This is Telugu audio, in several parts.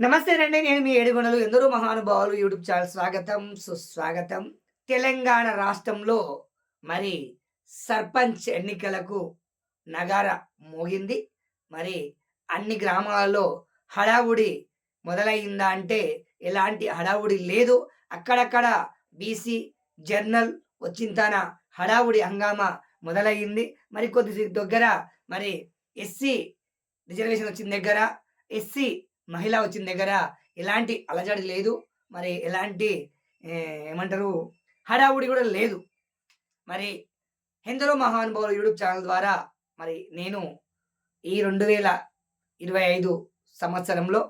నమస్తే రండి నేను మీ ఏడుగొండలు ఎందరో మహానుభావులు యూట్యూబ్ ఛానల్ స్వాగతం. సుస్వాగతం. తెలంగాణ రాష్ట్రంలో మరి సర్పంచ్ ఎన్నికలకు నగార మోగింది. మరి అన్ని గ్రామాలలో హడావుడి మొదలైందా అంటే ఎలాంటి హడావుడి లేదు. అక్కడక్కడ బీసీ జర్నల్ వచ్చింతన హడావుడి హంగామా మొదలయ్యింది మరి కొద్ది దగ్గర మరి ఎస్సీ రిజర్వేషన్ వచ్చిన దగ్గర ఎస్సీ మహిళ వచ్చిన దగ్గర ఎలాంటి అలజడి లేదు. మరి ఎలాంటి ఏమంటారు హడావుడి కూడా లేదు. మరి ఎందరో మహానుభావులు యూట్యూబ్ ఛానల్ ద్వారా మరి నేను ఈ రెండు వేల ఇరవై ఐదు సంవత్సరంలో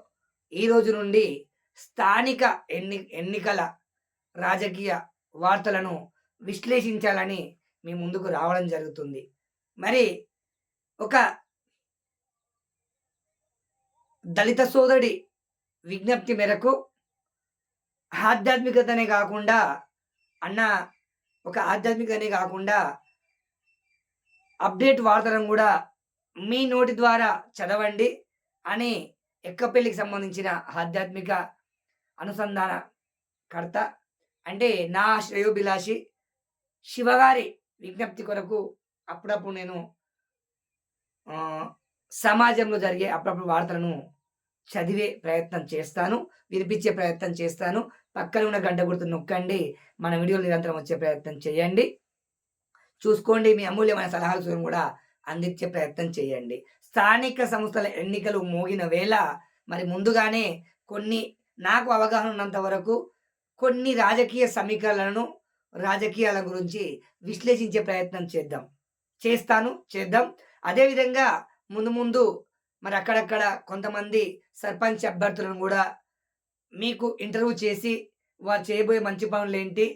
ఈ రోజు నుండి స్థానిక ఎన్ని ఎన్నికల రాజకీయ వార్తలను విశ్లేషించాలని మీ ముందుకు రావడం జరుగుతుంది. మరి ఒక దళిత సోదరుడి విజ్ఞప్తి మేరకు ఆధ్యాత్మికతనే కాకుండా అన్న ఒక ఆధ్యాత్మికనే కాకుండా అప్డేట్ వార్తలను కూడా మీ నోటి ద్వారా చదవండి అని ఎక్కపెల్లికి సంబంధించిన ఆధ్యాత్మిక అనుసంధాన కర్త అంటే నా శ్రేయోభిలాషి శివగారి విజ్ఞప్తి కొరకు అప్పుడప్పుడు నేను సమాజంలో జరిగే అప్పుడప్పుడు వార్తలను చదివే ప్రయత్నం చేస్తాను వినిపించే ప్రయత్నం చేస్తాను. పక్కన ఉన్న గంట గుర్తు నొక్కండి. మన వీడియోలు నిరంతరం వచ్చే ప్రయత్నం చేయండి. చూసుకోండి మీ అమూల్యమైన సలహాలు సూచనలు కూడా అందించే ప్రయత్నం చేయండి. స్థానిక సంస్థల ఎన్నికలు మోగిన వేళ మరి ముందుగానే కొన్ని నాకు అవగాహన ఉన్నంత వరకు కొన్ని రాజకీయ సమీకరణలను రాజకీయాల గురించి విశ్లేషించే ప్రయత్నం చేద్దాం. చేస్తాను చేద్దాం. అదేవిధంగా ముందు ముందు మరి అక్కడక్కడ కొంతమంది సర్పంచ్ అభ్యర్థులను కూడా మీకు ఇంటర్వ్యూ చేసి వారు చేయబోయే మంచి పనులు ఏంటి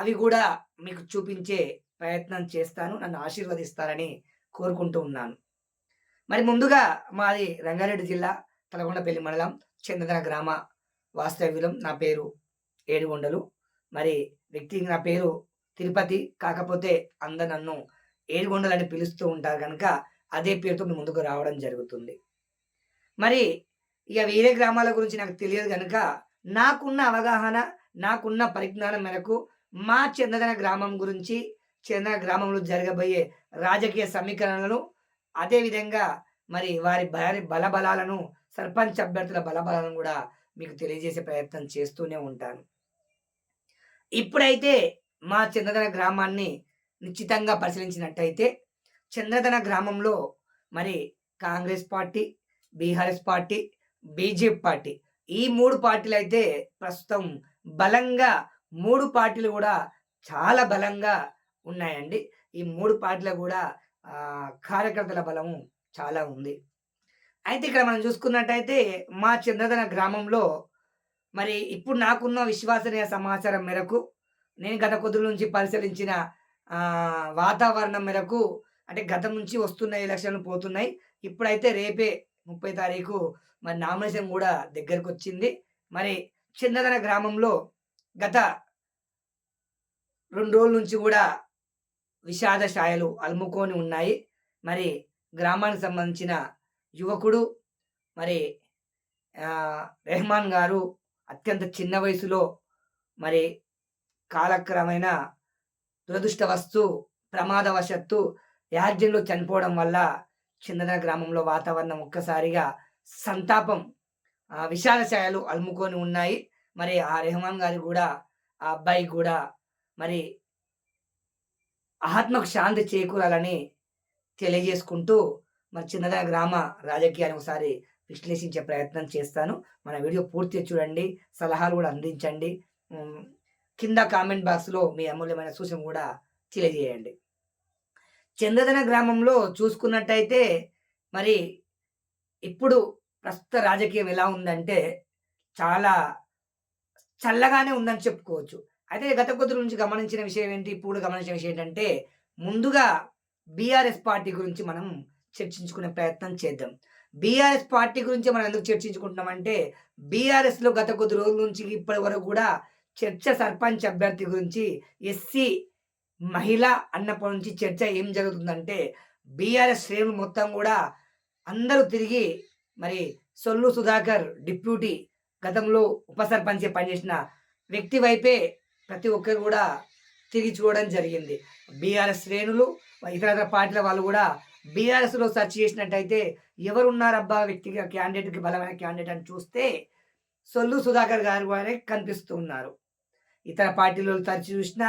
అవి కూడా మీకు చూపించే ప్రయత్నం చేస్తాను. నన్ను ఆశీర్వదిస్తారని కోరుకుంటూ ఉన్నాను. మరి ముందుగా మాది రంగారెడ్డి జిల్లా తలగొండపల్లి మండలం చందన గ్రామ వాస్తవ్యులం. నా పేరు ఏడుగొండలు. మరి వ్యక్తి నా పేరు తిరుపతి. కాకపోతే అందరు నన్ను ఏడుగొండలు అని పిలుస్తూ ఉంటారు కనుక అదే పేరుతో ముందుకు రావడం జరుగుతుంది. మరి ఇక వేరే గ్రామాల గురించి నాకు తెలియదు కనుక నాకున్న అవగాహన నాకున్న పరిజ్ఞానం మేరకు మా చందన గ్రామం గురించి చందన గ్రామంలో జరగబోయే రాజకీయ సమీకరణలను అదేవిధంగా మరి వారి వారి బలబలాలను సర్పంచ్ అభ్యర్థుల బలబలాలను కూడా మీకు తెలియజేసే ప్రయత్నం చేస్తూనే ఉంటాను. ఇప్పుడైతే మా చంద్రధన గ్రామాన్ని నిశ్చితంగా పరిశీలించినట్టయితే చంద్రధన గ్రామంలో మరి Congress party BRS party BJP party ఈ మూడు పార్టీలు అయితే ప్రస్తుతం బలంగా మూడు పార్టీలు కూడా చాలా బలంగా ఉన్నాయండి. ఈ మూడు పార్టీలు కూడా కార్యకర్తల బలము చాలా ఉంది. అయితే ఇక్కడ మనం చూసుకున్నట్టయితే మా చంద్రధన గ్రామంలో మరి ఇప్పుడు నాకున్న విశ్వసనీయ సమాచారం మేరకు నేను గత కొద్ది నుంచి పరిశీలించిన వాతావరణం మేరకు అంటే గతం నుంచి వస్తున్న ఎలక్షన్లు పోతున్నాయి. ఇప్పుడైతే రేపే ముప్పై తారీఖు మరి నామినేషన్ కూడా దగ్గరకు వచ్చింది మరి చిన్నదన గ్రామంలో గత రెండు రోజుల నుంచి కూడా విషాద ఛాయలు అలుముకొని ఉన్నాయి. మరి గ్రామానికి సంబంధించిన యువకుడు మరి రెహమాన్ గారు అత్యంత చిన్న వయసులో మరి కాలక్రమైన దురదృష్టవస్తు ప్రమాదవశత్తు యాక్సిడెంట్లో చనిపోవడం వల్ల చిన్నదన గ్రామంలో వాతావరణం ఒక్కసారిగా సంతాపం ఆ, ఛాయలు అలుముకొని ఉన్నాయి. మరి ఆ రెహమాన్ గారు కూడా ఆ అబ్బాయి కూడా మరి ఆత్మకు శాంతి చేకూరాలని తెలియజేసుకుంటూ మరి చిన్నద గ్రామ రాజకీయాన్ని ఒకసారి విశ్లేషించే ప్రయత్నం చేస్తాను. మన వీడియో పూర్తిగా చూడండి సలహాలు కూడా అందించండి. కింద కామెంట్ బాక్స్లో మీ అమూల్యమైన సూచన కూడా తెలియజేయండి. చందదన గ్రామంలో చూసుకున్నట్టయితే మరి ఇప్పుడు ప్రస్తుత రాజకీయం ఎలా ఉందంటే చాలా చల్లగానే ఉందని చెప్పుకోవచ్చు. అయితే గత కొద్ది నుంచి గమనించిన విషయం ఏంటి? ఇప్పుడు గమనించిన విషయం ఏంటంటే ముందుగా బీఆర్ఎస్ పార్టీ గురించి మనం చర్చించుకునే ప్రయత్నం చేద్దాం. బీఆర్ఎస్ పార్టీ గురించి మనం ఎందుకు చర్చించుకుంటున్నామంటే బీఆర్ఎస్లో గత కొద్ది రోజుల నుంచి ఇప్పటి వరకు కూడా చర్చ సర్పంచ్ అభ్యర్థి గురించి ఎస్సీ మహిళ అన్నప్పటి నుంచి చర్చ ఏం జరుగుతుందంటే బీఆర్ఎస్ శ్రేణులు మొత్తం కూడా అందరూ తిరిగి మరి సొల్లు సుధాకర్ డిప్యూటీ గతంలో ఉప సర్పంచ్ పనిచేసిన వ్యక్తి వైపే ప్రతి ఒక్కరు కూడా తిరిగి చూడడం జరిగింది. బీఆర్ఎస్ శ్రేణులు ఇతర ఇతర పార్టీల వాళ్ళు కూడా బీఆర్ఎస్లో సెర్చ్ చేసినట్టయితే ఎవరున్నారబ్బా వ్యక్తిగా క్యాండిడేట్కి బలమైన క్యాండిడేట్ అని చూస్తే సొల్లు సుధాకర్ గారు వారే కనిపిస్తూ ఉన్నారు ఇతర పార్టీలు తరచి చూసినా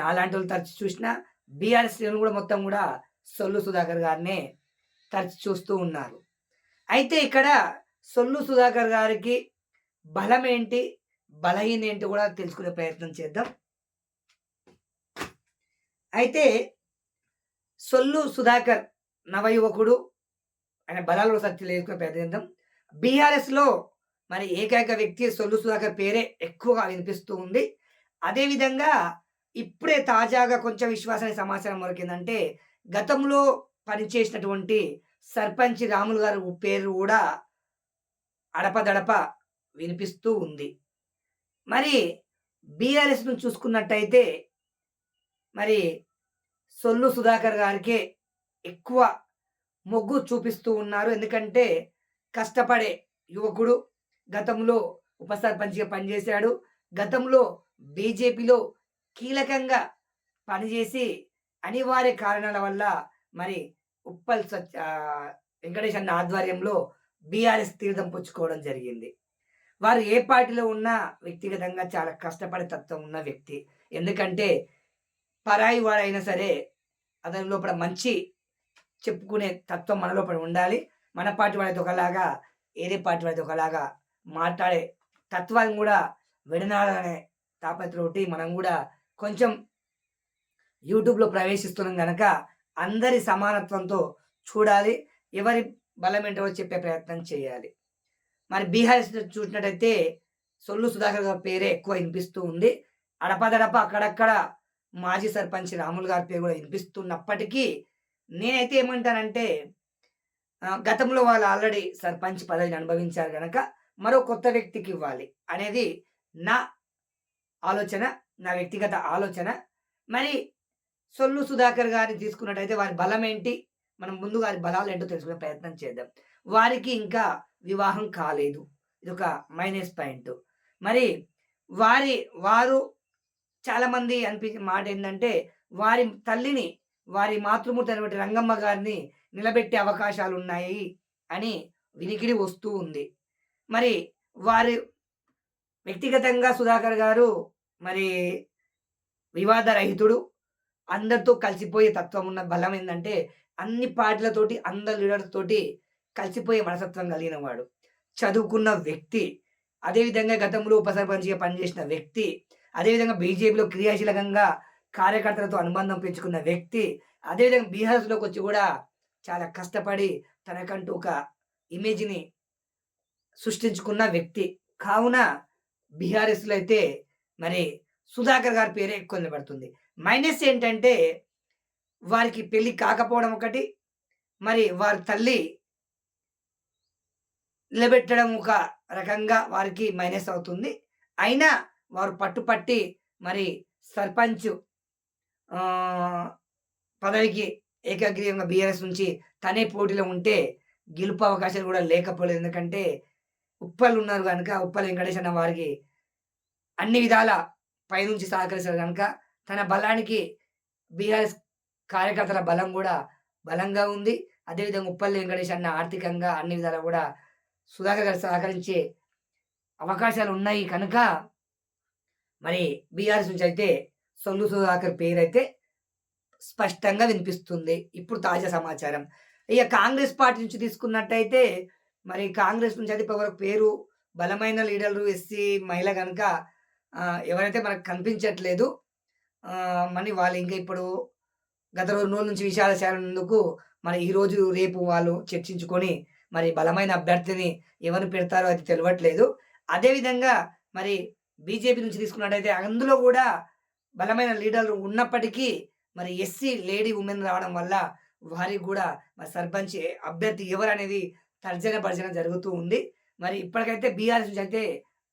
నాలాంటి వాళ్ళు తరచు చూసినా బీఆర్ఎస్ శ్రేణులు కూడా మొత్తం కూడా సొల్లు సుధాకర్ గారినే తరచి చూస్తూ ఉన్నారు. అయితే ఇక్కడ సొల్లు సుధాకర్ గారికి బలం ఏంటి బలహీన ఏంటి కూడా తెలుసుకునే ప్రయత్నం చేద్దాం. అయితే సొల్లు సుధాకర్ నవయువకుడు ఆయన బలాలు సత్యం లేసుకునే ప్రయత్నం చేద్దాం. బీఆర్ఎస్లో మరి ఏకైక వ్యక్తి సొల్లు సుధాకర్ పేరే ఎక్కువగా వినిపిస్తూ ఉంది. అదేవిధంగా ఇప్పుడే తాజాగా కొంచెం విశ్వాసానికి సమాచారం దొరికిందంటే గతంలో పనిచేసినటువంటి సర్పంచ్ రాములు గారి పేరు కూడా అడపదడప వినిపిస్తూ ఉంది. మరి బీఆర్ఎస్ను చూసుకున్నట్టయితే మరి సొల్లు సుధాకర్ గారికే ఎక్కువ మొగ్గు చూపిస్తూ ఉన్నారు. ఎందుకంటే కష్టపడే యువకుడు గతంలో ఉప సర్పంచ్గా పనిచేశాడు. గతంలో బీజేపీలో కీలకంగా పనిచేసి అనివార్య కారణాల వల్ల మరి ఉప్పల్ స్వచ్ఛ వెంకటేష్ అన్న ఆధ్వర్యంలో బీఆర్ఎస్ తీర్థం పుచ్చుకోవడం జరిగింది. వారు ఏ పార్టీలో ఉన్నా వ్యక్తిగతంగా చాలా కష్టపడే తత్వం ఉన్న వ్యక్తి. ఎందుకంటే పరాయి వాడైనా సరే అతని లోపల మంచి చెప్పుకునే తత్వం మన లోపల ఉండాలి. మన పార్టీ వాడితో ఒకలాగా ఏదే పార్టీ వాడితో ఒకలాగా మాట్లాడే తత్వాన్ని కూడా విడనాడాలనే తాపత్రతోటి మనం కూడా కొంచెం యూట్యూబ్లో ప్రవేశిస్తున్నాం కనుక అందరి సమానత్వంతో చూడాలి. ఎవరి బలం ఏంటో చెప్పే ప్రయత్నం చేయాలి. మరి బీహార్ చూసినట్టయితే సొల్లు సుధాకర్ గారి పేరే ఎక్కువ వినిపిస్తూ ఉంది. అడపదడప అక్కడక్కడ మాజీ సర్పంచ్ రాములు గారి పేరు కూడా వినిపిస్తున్నప్పటికీ నేనైతే ఏమంటానంటే గతంలో వాళ్ళు ఆల్రెడీ సర్పంచ్ పదవిని అనుభవించారు కనుక మరో కొత్త వ్యక్తికి ఇవ్వాలి అనేది నా ఆలోచన. నా వ్యక్తిగత ఆలోచన. మరి సొల్లు సుధాకర్ గారిని తీసుకున్నట్టయితే వారి బలం ఏంటి మనం ముందు వారి బలాలు ఏంటో తెలుసుకునే ప్రయత్నం చేద్దాం. వారికి ఇంకా వివాహం కాలేదు. ఇది ఒక మైనస్ పాయింట్. మరి వారి వారు చాలామంది అనిపించే మాట ఏంటంటే వారి తల్లిని వారి మాతృమూర్తి అయినటువంటి రంగమ్మ గారిని నిలబెట్టే అవకాశాలు ఉన్నాయి అని వినికిడి వస్తూ ఉంది. మరి వారి వ్యక్తిగతంగా సుధాకర్ గారు మరి వివాదరహితుడు. అందరితో కలిసిపోయే తత్వం ఉన్న బలం ఏంటంటే అన్ని పార్టీలతోటి అందరి కలిసిపోయే మనసత్వం కలిగిన వాడు చదువుకున్న వ్యక్తి అదేవిధంగా గతంలో ఉప సర్పంచ్గా పనిచేసిన వ్యక్తి అదేవిధంగా బీజేపీలో క్రియాశీలకంగా కార్యకర్తలతో అనుబంధం పెంచుకున్న వ్యక్తి అదేవిధంగా బీహార్స్లోకి వచ్చి కూడా చాలా కష్టపడి తనకంటూ ఒక ఇమేజ్ని సృష్టించుకున్న వ్యక్తి. కావున బీఆర్ఎస్లో అయితే మరి సుధాకర్ గారి పేరే ఎక్కువ నిలబడుతుంది మైనస్ ఏంటంటే వారికి పెళ్ళి కాకపోవడం ఒకటి మరి వారి తల్లి నిలబెట్టడం ఒక రకంగా వారికి మైనస్ అవుతుంది. అయినా వారు పట్టుపట్టి మరి సర్పంచ్ పదవికి ఏకగ్రీవంగా బీఆర్ఎస్ నుంచి తనే పోటీలో ఉంటే గెలుపు అవకాశాలు కూడా లేకపోలేదు. ఎందుకంటే ఉప్పలు ఉన్నారు కనుక ఉప్పల్ వెంకటేష్ అన్న వారికి అన్ని విధాల పైనుంచి సహకరిస్తారు కనుక తన బలానికి బీఆర్ఎస్ కార్యకర్తల బలం కూడా బలంగా ఉంది. అదేవిధంగా ఉప్పల్ వెంకటేష్ అన్న ఆర్థికంగా అన్ని విధాలు కూడా సుధాకర్ గారు సహకరించే అవకాశాలు ఉన్నాయి కనుక మరి బీఆర్ఎస్ నుంచి అయితే సొల్లు సుధాకర్ పేరు అయితే స్పష్టంగా వినిపిస్తుంది. ఇప్పుడు తాజా సమాచారం. ఇక కాంగ్రెస్ పార్టీ నుంచి తీసుకున్నట్టయితే మరి కాంగ్రెస్ నుంచి అయితే ఇప్పటివరకు పేరు బలమైన లీడర్లు ఎస్సీ మహిళ కనుక ఎవరైతే మనకు కనిపించట్లేదు ఆ, మరి వాళ్ళు ఇంకా ఇప్పుడు గత రోజు రోజుల నుంచి విషయాలు చేరినందుకు మరి ఈ రోజు రేపు వాళ్ళు చర్చించుకొని మరి బలమైన అభ్యర్థిని ఎవరు పెడతారో అది తెలియట్లేదు అదేవిధంగా మరి బీజేపీ నుంచి తీసుకున్నట్టయితే అందులో కూడా బలమైన లీడర్లు ఉన్నప్పటికీ మరి ఎస్సీ లేడీ ఉమెన్ రావడం వల్ల వారికి కూడా మరి సర్పంచ్ అభ్యర్థి ఎవరు అనేది తర్జన భర్జన జరుగుతూ ఉంది. మరి ఇప్పటికైతే బీఆర్ఎస్ నుంచి అయితే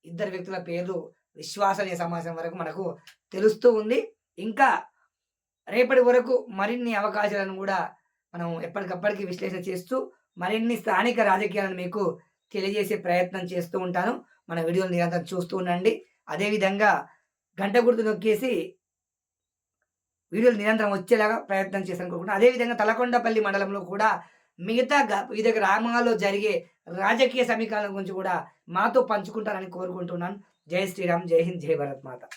ఇద్దరు వ్యక్తుల పేర్లు విశ్వాసనీయ సమాజం వరకు మనకు తెలుస్తూ ఉంది. ఇంకా రేపటి వరకు మరిన్ని అవకాశాలను కూడా మనం ఎప్పటికప్పటికి విశ్లేషణ చేస్తూ మరిన్ని స్థానిక రాజకీయాలను మీకు తెలియజేసే ప్రయత్నం చేస్తూ ఉంటాను. మన వీడియోలు నిరంతరం చూస్తూ ఉండండి. అదేవిధంగా గంట గుర్తు నొక్కేసి వీడియోలు నిరంతరం వచ్చేలాగా ప్రయత్నం చేశాను అనుకుంటున్నాను అదేవిధంగా తలకొండపల్లి మండలంలో కూడా మిగతా గ- వివిధ గ్రామాల్లో జరిగే రాజకీయ సమీకరణల గురించి కూడా మాతో పంచుకుంటారని కోరుకుంటున్నాను. जय श्री राम जय हिंद जय भारत माता।